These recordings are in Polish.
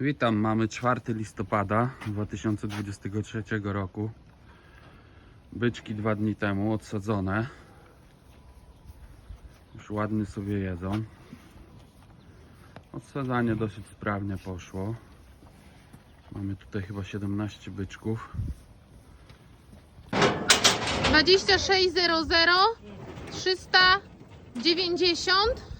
Witam, mamy 4 listopada 2023 roku. Byczki dwa dni temu odsadzone. Już ładnie sobie jedzą. Odsadzanie dosyć sprawnie poszło. Mamy tutaj chyba 17 byczków. 2600 390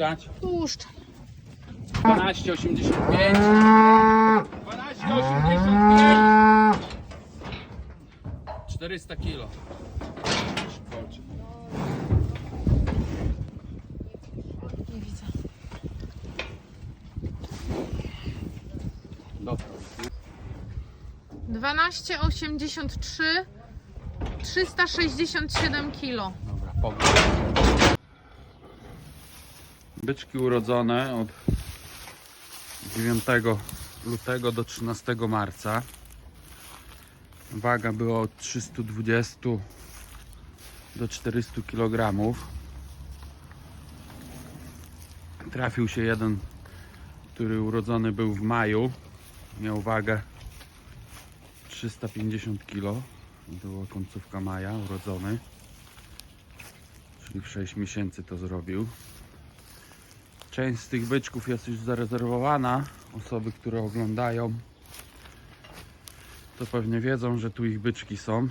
Puszczać? puszczaj. 12,85 12,85 400 kilo Nie widzę. Dobra. 1283 367 kilo. Dobra, pogląd. Byczki urodzone od 9 lutego do 13 marca. Waga była od 320 do 400 kg. Trafił się jeden, który urodzony był w maju. Miał wagę 350 kg. Była końcówka maja, urodzony. Czyli w 6 miesięcy to zrobił. Część z tych byczków jest już zarezerwowana. Osoby, które oglądają, to pewnie wiedzą, że tu ich byczki są.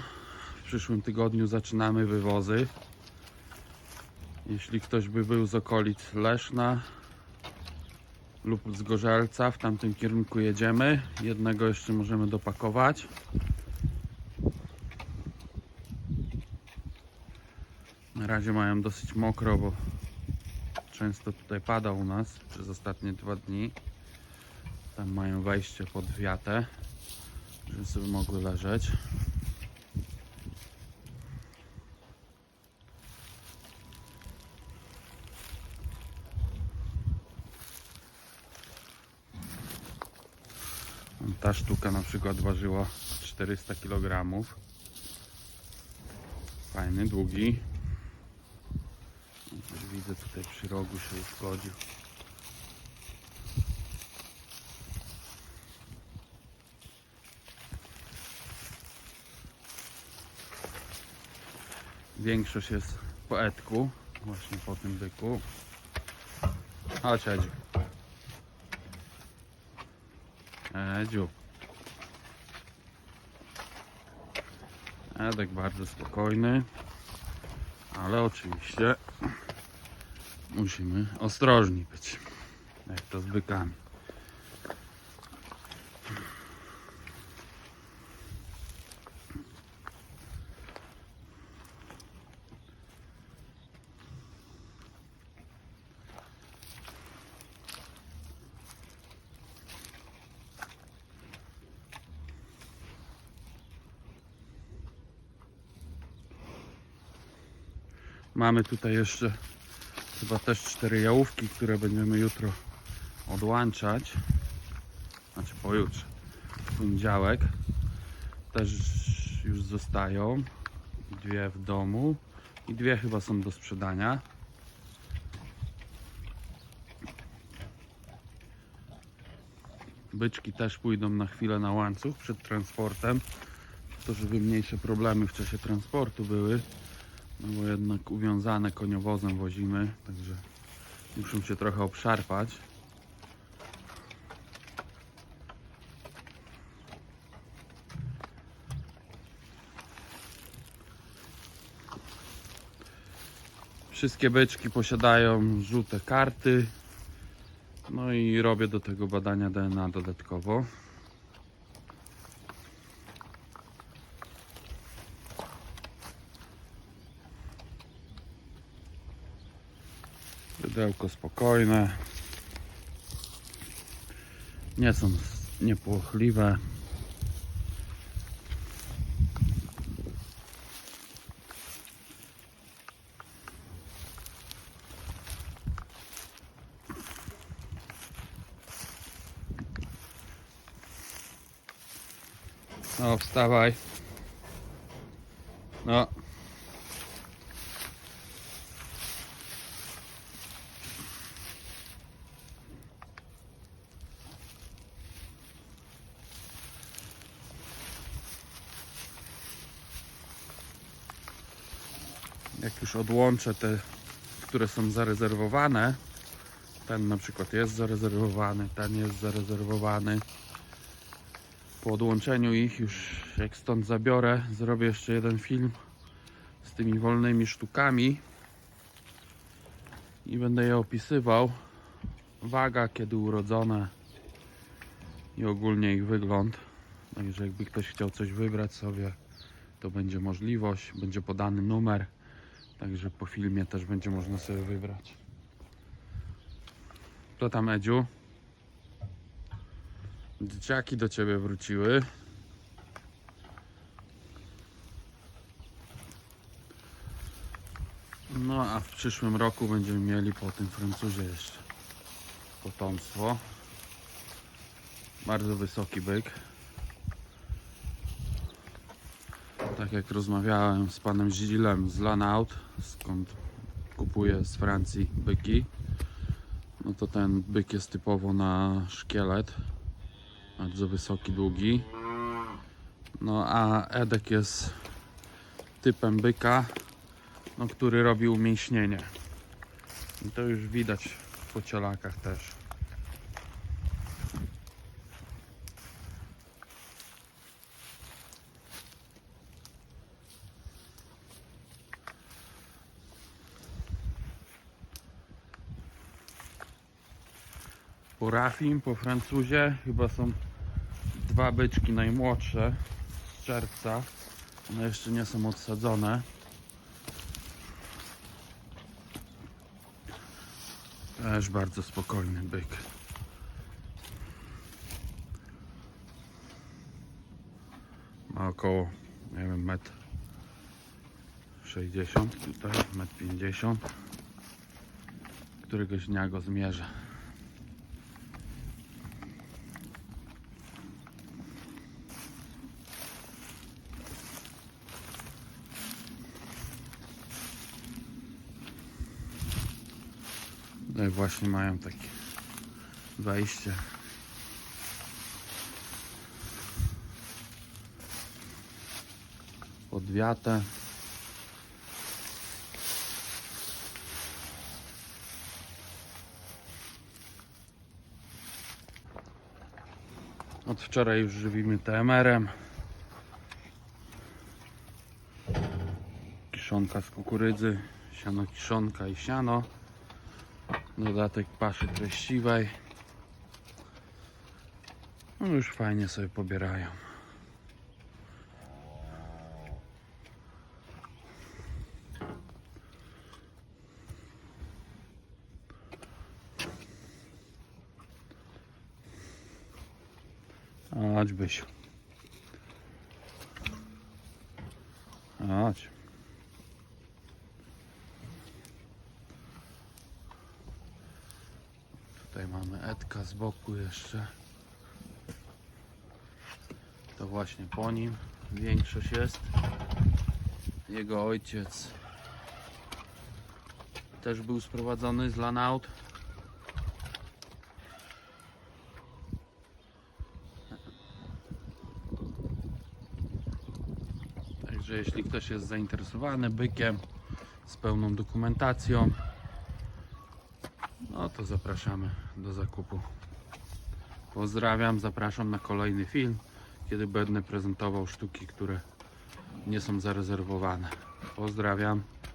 W przyszłym tygodniu zaczynamy wywozy. Jeśli ktoś by był z okolic Leszna lub z Gorzelca, w tamtym kierunku jedziemy. Jednego jeszcze możemy dopakować. Na razie mają dosyć mokro, bo często tutaj pada u nas przez ostatnie dwa dni. Tam mają wejście pod wiatę, żeby sobie mogły leżeć. Ta sztuka na przykład ważyła 400 kg. Fajny, długi. Widzę tutaj przy rogu się uszkodził. Większość jest po etku, właśnie po tym byku. Chodź Edziu. Edziu. Edek bardzo spokojny. Ale oczywiście musimy ostrożni być. Jak to z bykami. Mamy tutaj jeszcze chyba też cztery jałówki, które będziemy jutro odłączać. Znaczy pojutrze, w poniedziałek. Też już zostają. Dwie w domu i dwie chyba są do sprzedania. Byczki też pójdą na chwilę na łańcuch przed transportem. To żeby mniejsze problemy w czasie transportu były. No bo jednak uwiązane koniowozem wozimy, także muszą się trochę obszarpać. Wszystkie beczki posiadają żółte karty. No i robię do tego badania DNA dodatkowo. Siodełko spokojne. Nie są niepłochliwe. No, wstawaj. No. Jak już odłączę te, które są zarezerwowane, ten na przykład jest zarezerwowany, ten jest zarezerwowany. Po odłączeniu ich już jak stąd zabiorę, zrobię jeszcze jeden film z tymi wolnymi sztukami i będę je opisywał. Waga, kiedy urodzone i ogólnie ich wygląd. Także jakby ktoś chciał coś wybrać sobie, to będzie możliwość, będzie podany numer. Także po filmie też będzie można sobie wybrać. To tam Edziu. Dzieciaki do ciebie wróciły. No a w przyszłym roku będziemy mieli po tym Francuzie jeszcze potomstwo. Bardzo wysoki byk. Tak jak rozmawiałem z panem Zilem z Lanaut, skąd kupuję z Francji byki, no to ten byk jest typowo na szkielet. Bardzo wysoki, długi. No a Edek jest typem byka, no, który robi umięśnienie. I to już widać po cielakach też. Po Rafim, po Francuzie chyba są dwa byczki najmłodsze z czerwca. One jeszcze nie są odsadzone. Też bardzo spokojny byk. Ma około, nie wiem, metr 60 tutaj, metr 50. Któregoś dnia go zmierzę. No właśnie mają takie wejście. Pod wiatę. Od wczoraj już żywimy TMR-em. Kiszonka z kukurydzy, siano kiszonka i siano. Dodatek paszy treściwej. No już fajnie sobie pobierają. Chodź Bysiu. Chodź. Tutaj mamy Edka z boku jeszcze. To właśnie po nim większość jest. Jego ojciec też był sprowadzony z Lanaut. Także jeśli ktoś jest zainteresowany bykiem z pełną dokumentacją, no to zapraszamy do zakupu. Pozdrawiam, zapraszam na kolejny film, kiedy będę prezentował sztuki, które nie są zarezerwowane. Pozdrawiam.